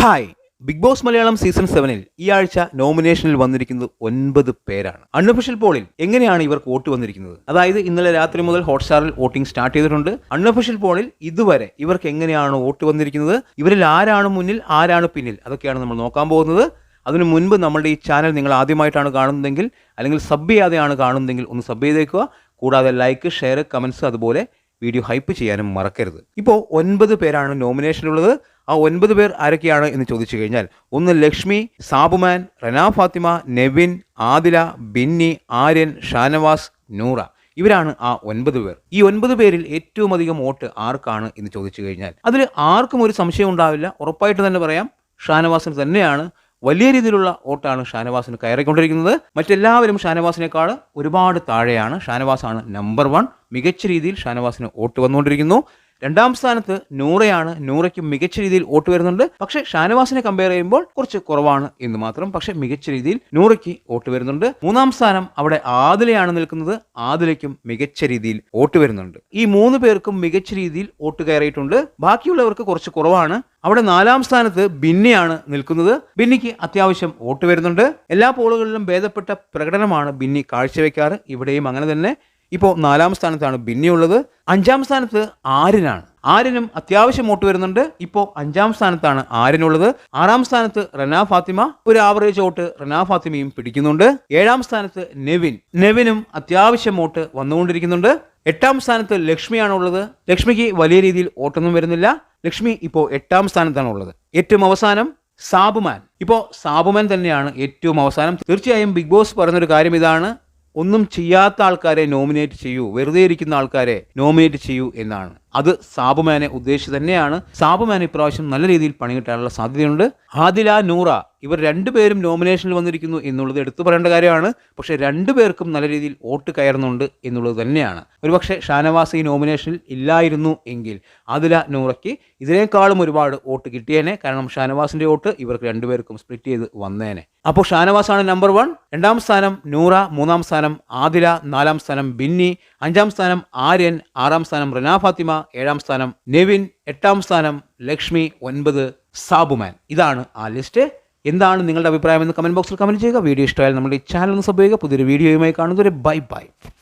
Hi big boss Malayalam season സെവനിൽ ഈ ആഴ്ച നോമിനേഷനിൽ വന്നിരിക്കുന്നത് ഒൻപത് പേരാണ്. അൺഒഫീഷ്യൽ പോളിൽ എങ്ങനെയാണ് ഇവർക്ക് വോട്ട് വന്നിരിക്കുന്നത്? അതായത് ഇന്നലെ രാത്രി മുതൽ ഹോട്ട്സ്റ്റാറിൽ വോട്ടിംഗ് സ്റ്റാർട്ട് ചെയ്തിട്ടുണ്ട്. അൺഒഫീഷ്യൽ പോളിൽ ഇതുവരെ ഇവർക്ക് എങ്ങനെയാണ് വോട്ട് വന്നിരിക്കുന്നത്? ഇവരിൽ ആരാണ് മുന്നിൽ ആരാണ് പിന്നിൽ? അതൊക്കെയാണ് നമ്മൾ നോക്കാൻ പോകുന്നത്. അതിനു മുൻപ് നമ്മളുടെ ഈ ചാനൽ നിങ്ങൾ ആദ്യമായിട്ടാണ് കാണുന്നതെങ്കിൽ അല്ലെങ്കിൽ സബ് ചെയ്യാതെയാണ് കാണുന്നതെങ്കിൽ ഒന്ന് സബ് ചെയ്തേക്കുക. കൂടാതെ ലൈക്ക് ഷെയർ കമൻസ് അതുപോലെ വീഡിയോ ഹൈപ്പ് ചെയ്യാനും മറക്കരുത്. ഇപ്പോൾ ഒൻപത് പേരാണ് നോമിനേഷനുള്ളത് ആ ഒൻപത് പേർ ആരൊക്കെയാണ് എന്ന് ചോദിച്ചു കഴിഞ്ഞാൽ ഒന്ന് ലക്ഷ്മി സാബുമാൻ റന ഫാത്തിമ നെവിൻ ആദില ബിന്നി ആര്യൻ ഷാനവാസ് നൂറ. ഇവരാണ് ആ ഒൻപത് പേർ. ഈ ഒൻപത് പേരിൽ ഏറ്റവും അധികം വോട്ട് ആർക്കാണ് എന്ന് ചോദിച്ചു കഴിഞ്ഞാൽ അതിൽ ആർക്കും ഒരു സംശയം ഉണ്ടാവില്ല. ഉറപ്പായിട്ട് തന്നെ പറയാം ഷാനവാസിന് തന്നെയാണ് വലിയ രീതിയിലുള്ള വോട്ടാണ് ഷാനവാസിന് കയറിക്കൊണ്ടിരിക്കുന്നത്. മറ്റെല്ലാവരും ഷാനവാസിനേക്കാൾ ഒരുപാട് താഴെയാണ്. ഷാനവാസാണ് നമ്പർ വൺ മികച്ച രീതിയിൽ ഷാനവാസിന് വോട്ട് വന്നുകൊണ്ടിരിക്കുന്നു. രണ്ടാം സ്ഥാനത്ത് നൂറയാണ്. നൂറയ്ക്ക് മികച്ച രീതിയിൽ വോട്ട് വരുന്നുണ്ട്. പക്ഷേ ഷാനവാസിനെ കമ്പയർ ചെയ്യുമ്പോൾ കുറച്ച് കുറവാണ് എന്ന് മാത്രം. പക്ഷേ മികച്ച രീതിയിൽ നൂറയ്ക്ക് വോട്ട് വരുന്നുണ്ട്. മൂന്നാം സ്ഥാനം അവിടെ ആദിലയാണ് നിൽക്കുന്നത്. ആദിലയ്ക്കും മികച്ച രീതിയിൽ വോട്ട് വരുന്നുണ്ട്. ഈ മൂന്ന് പേർക്കും മികച്ച രീതിയിൽ വോട്ട് കയറിയിട്ടുണ്ട്. ബാക്കിയുള്ളവർക്ക് കുറച്ച് കുറവാണ്. അവിടെ നാലാം സ്ഥാനത്ത് ബിന്നിയാണ് നിൽക്കുന്നത്. ബിന്നിക്ക് അത്യാവശ്യം വോട്ട് വരുന്നുണ്ട്. എല്ലാ പോളുകളിലും ഭേദപ്പെട്ട പ്രകടനമാണ് ബിന്നി കാഴ്ചവെക്കാറ്. ഇവിടെയും അങ്ങനെ തന്നെ. ഇപ്പോൾ നാലാം സ്ഥാനത്താണ് ബിന്നിയുള്ളത്. അഞ്ചാം സ്ഥാനത്ത് ആര്യനാണ്. ആര്യനും അത്യാവശ്യം വോട്ട് വരുന്നുണ്ട്. ഇപ്പോൾ അഞ്ചാം സ്ഥാനത്താണ് ആര്യനുള്ളത്. ആറാം സ്ഥാനത്ത് റന ഫാത്തിമ. ഒരു ആവറേജ് വോട്ട് റന ഫാത്തിമയും പിടിക്കുന്നുണ്ട്. ഏഴാം സ്ഥാനത്ത് നെവിൻ. നെവിനും അത്യാവശ്യം വോട്ട് വന്നുകൊണ്ടിരിക്കുന്നുണ്ട്. എട്ടാം സ്ഥാനത്ത് ലക്ഷ്മിയാണ് ഉള്ളത് ലക്ഷ്മിക്ക് വലിയ രീതിയിൽ വോട്ടൊന്നും വരുന്നില്ല. ലക്ഷ്മി ഇപ്പോൾ എട്ടാം സ്ഥാനത്താണ് ഉള്ളത് ഏറ്റവും അവസാനം സാബുമാൻ. ഇപ്പോൾ സാബുമാൻ തന്നെയാണ് ഏറ്റവും അവസാനം. തീർച്ചയായും ബിഗ് ബോസ് പറഞ്ഞൊരു കാര്യം ഇതാണ്. ഒന്നും ചെയ്യാത്ത ആൾക്കാരെ നോമിനേറ്റ് ചെയ്യൂ വെറുതെ ഇരിക്കുന്ന ആൾക്കാരെ നോമിനേറ്റ് ചെയ്യൂ എന്നാണ്. അത് സാബുമാനെ ഉദ്ദേശിച്ച് തന്നെയാണ്. സാബുമാൻ ഇപ്രാവശ്യം നല്ല രീതിയിൽ പണി കിട്ടാനുള്ള സാധ്യതയുണ്ട്. ആദില നൂറ ഇവർ രണ്ടുപേരും നോമിനേഷനിൽ വന്നിരിക്കുന്നു എന്നുള്ളത് എടുത്തു പറയേണ്ട കാര്യമാണ്. പക്ഷേ രണ്ടുപേർക്കും നല്ല രീതിയിൽ വോട്ട് കയറുന്നുണ്ട് എന്നുള്ളത് തന്നെയാണ്. ഒരുപക്ഷെ ഷാനവാസ് ഈ നോമിനേഷനിൽ ഇല്ലായിരുന്നു എങ്കിൽ ആദില നൂറയ്ക്ക് ഇതിനേക്കാളും ഒരുപാട് വോട്ട് കിട്ടിയേനെ. കാരണം ഷാനവാസിന്റെ വോട്ട് ഇവർക്ക് രണ്ടുപേർക്കും സ്പ്ലിറ്റ് ചെയ്ത് വന്നേനെ. അപ്പോൾ ഷാനവാസാണ് നമ്പർ വൺ രണ്ടാം സ്ഥാനം നൂറ മൂന്നാം സ്ഥാനം ആദില നാലാം സ്ഥാനം ബിന്നി അഞ്ചാം സ്ഥാനം ആര്യൻ ആറാം സ്ഥാനം റന ഫാത്തിമ ഏഴാം സ്ഥാനം നെവിൻ എട്ടാം സ്ഥാനം ലക്ഷ്മി ഒൻപത് സാബുമാൻ. ഇതാണ് ആ ലിസ്റ്റ്. എന്താണ് നിങ്ങളുടെ അഭിപ്രായം എന്ന് കമന്റ് ബോക്സിൽ കമന്റ് ചെയ്യുക. വീഡിയോ ഇഷ്ടമായാൽ നമ്മുടെ ഈ ചാനൽ ഒന്ന് സബ് ചെയ്യുക. പുതിയൊരു വീഡിയോയുമായി കാണുന്നവരെ ബൈ ബൈ